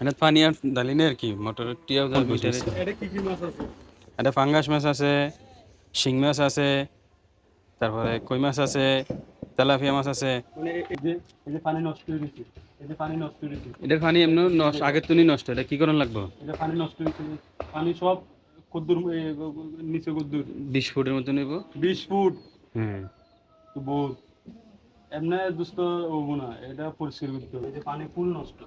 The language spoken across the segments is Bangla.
এটা পানি আর ডালি আর কি মোটরের টিয়াও ভিতরে এটা এটা ফাঙ্গাস মাছ আছে শিং মাছ আছে তারপরে কই মাছ আছে তেলাপিয়া মাছ আছে। এটার পানি এমনি নষ্ট আগের তুনি নষ্ট এটা কি করণ লাগবো? যে পানি নষ্ট পানি সব কদ্দুর নিচে কদ্দুর। বিশ ফুটের মতো নেব বিশ ফুট। হ্যাঁ বহুত। এমনি দুস্থ হব না এটা পরিষ্কার করতে হবে। এই যে পানি ফুল নষ্ট।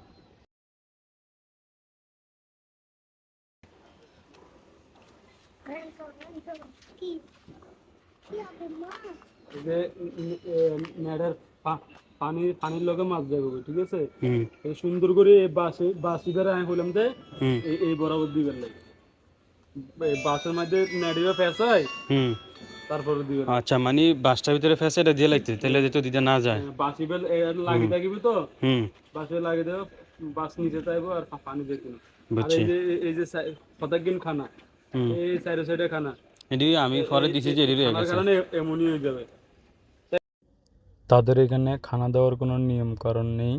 ম্যাডার পানি পানির লগে মাছ যাবে ঠিক আছে? হুম। এই সুন্দর করে বাসে বাস ইবারে আমি বললাম যে এই বরাবর দিবেন লাগে। বাসের মধ্যে নেডিও ফেসাই হুম। তারপরে দিবেন। আচ্ছা মানে বাসটার ভিতরে ফেসে দিয়ে লাগতে তাহলে দিতে না যায়। বাস ইবেল লাগি থাকিবে তো? হুম। বাসে দেবো বাস নিচে চাইব আর পানি দেখতে না আর বুঝছি। এই যে এই খানা এই সাইডে সাইডে খানা। এটি আমি পরে দিছি যে এটি কারণে এমনই হয়ে যাবে। তাদের এখানে খানা দেওয়ার কোনো নিয়ম কারণ নেই।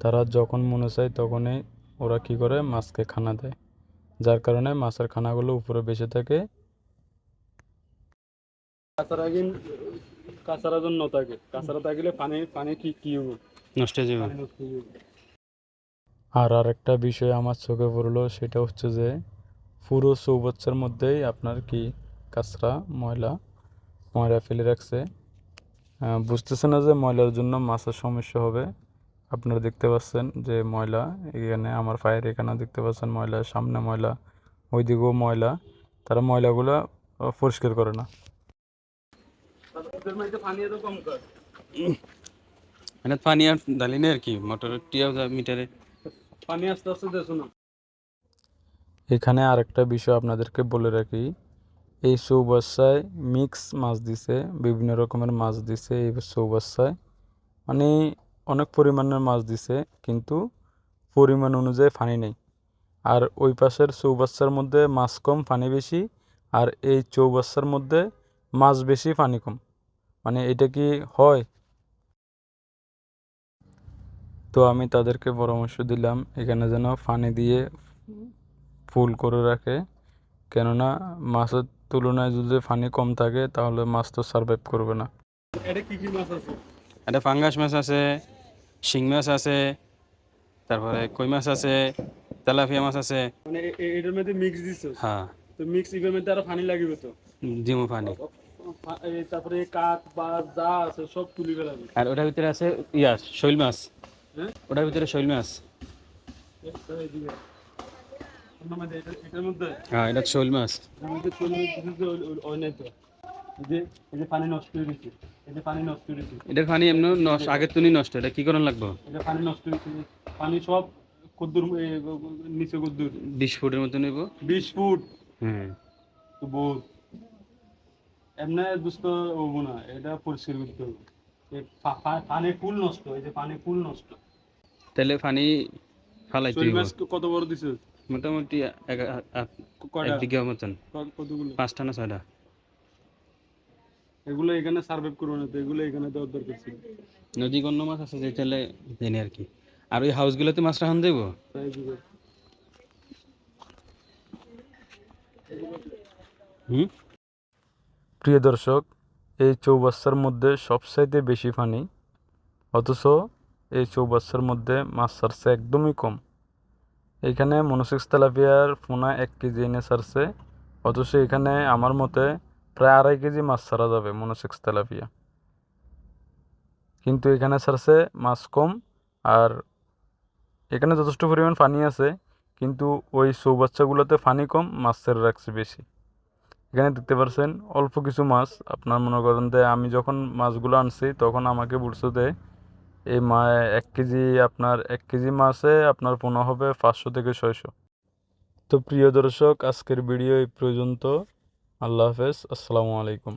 তারা যখন মনে চায় তখনই ওরা কি করে? মাছকে খানা দেয়। যার কারণে মাছের খানাগুলো উপরে বেঁচে থাকে। কাঁচারা কাঁচারা জন্য থাকে। কাঁচারা থাকলে পানি পানি কি কি হয়ে যাবে নষ্ট হয়ে যাবে আর আরেকটা বিষয় আমার চোখে পড়ল সেটা হচ্ছে যে পুরো চৌবাচ্চার মধ্যেই আপনার কি কাঁচরা ময়লা ময়লা ফেলে রাখছে। বুঝতেছে না যে ময়লার জন্য মাছের সমস্যা হবে। আপনারা দেখতে পাচ্ছেন যে ময়লা এখানে আমার পায়ের এখানেও দেখতে পাচ্ছেন ময়লা সামনে ময়লা ওইদিকেও ময়লা। তারা ময়লাগুলো পরিষ্কার করে না। পানি আর কি? এখানে আরেকটা বিষয় আপনাদেরকে বলে রাখি। এই চৌবাচ্চায় মিক্স মাছ দিছে, বিভিন্ন রকমের মাছ দিছে এই চৌবাচ্চায়। মানে অনেক পরিমাণের মাছ দিছে, কিন্তু পরিমাণ অনুযায়ী পানি নেই। আর ওই পাশের চৌবাচ্চার মধ্যে মাছ কম, পানি বেশি, আর এই চৌবাচ্চার মধ্যে মাছ বেশি, পানি কম। মানে এটা কি হয়? তো আমি তাদেরকে পরামর্শ দিলাম এখানে যেন পানি দিয়ে ফুল করে রাখে। কেননা মাছের তুলনায় যদি পানি কম থাকে তাহলে মাছ তো সারভাইভ করবে না। এটা কি কি মাছ আছে? এটা ফাঙ্গাস মাছ আছে শিং মাছ আছে তারপরে কই মাছ আছে তেলাপিয়া মাছ আছে। মানে এটার মধ্যে মিক্স দিছো? হ্যাঁ। তো মিক্স ইভের মধ্যে আরও পানি লাগবে তো? ডিমো এই তারপরে কাঠ বা যা আছে সব তুলি ফেলাবে আর ওটার ভিতরে আছে ইয়া শৈল মাছ। হ্যাঁ? ওটার ভিতরে শৈল মাছ। এটা- হ্যাঁ এটা শৈল মাছ। যে পানি নষ্ট হয়ে গেছে পানি নষ্ট হয়ে গেছে। এটার পানি এমনি নষ্ট আগের তুনি নষ্ট এটা কি করণ লাগবো? যে পানি নষ্ট হয়ে গেছে পানি সব কদ্দুর নিচে কদ্দুর। বিশ ফুটের মতো নেব বিশ ফুট। হ্যাঁ তো বহুত। এমনি দুস্থ হব না এটা পরিষ্কার করতে হবে। এই পা- পা- পানি ফুল নষ্ট এই যে পানি ফুল নষ্ট। তাহলে পানি ফালাইতে কত বড় দিছে? মোটামুটি এক বিঘা মতন। কতগুলো? পাঁচটা না ছয়টা? এগুলো এখানে সার্ভে করব না তো এগুলো এখানে দেওয়ার দরকার ছিল। নদী অন্য মাছ আছে যে তাহলে জেনে আর কি। আর ওই হাউসগুলোতে মাছ রাখান দেবো। হুম? প্রিয় দর্শক, এই চৌবাচ্চার মধ্যে সবচাইতে বেশি পানি অথচ এই চৌবাচ্চার মধ্যে মাছ ছাড়ছে একদমই কম। এখানে মনোসিক্স তেলাপিয়ার পোনা এক কেজি এনে ছাড়ছে, অথচ এখানে আমার মতে প্রায় আড়াই কেজি মাছ ছাড়া যাবে মনোসিক্স তেলাপিয়া। কিন্তু এখানে ছাড়ছে মাছ কম আর এখানে যথেষ্ট পরিমাণ পানি আছে, কিন্তু ওই চৌবাচ্চাগুলোতে পানি কম, মাছ ছেড়ে রাখছে বেশি। এখানে দেখতে পারছেন, অল্প কিছু মাছ। আপনার মনে করেন যে আমি যখন মাছগুলো আনছি, তখন আমাকে বলছে যে এই মা, এক কেজি আপনার, এক কেজি মাছে আপনার পোনা হবে পাঁচশো থেকে ছয়শো। তো প্রিয় দর্শক, আজকের ভিডিও এই পর্যন্ত। আল্লাহ হাফেজ, আসসালামু আলাইকুম।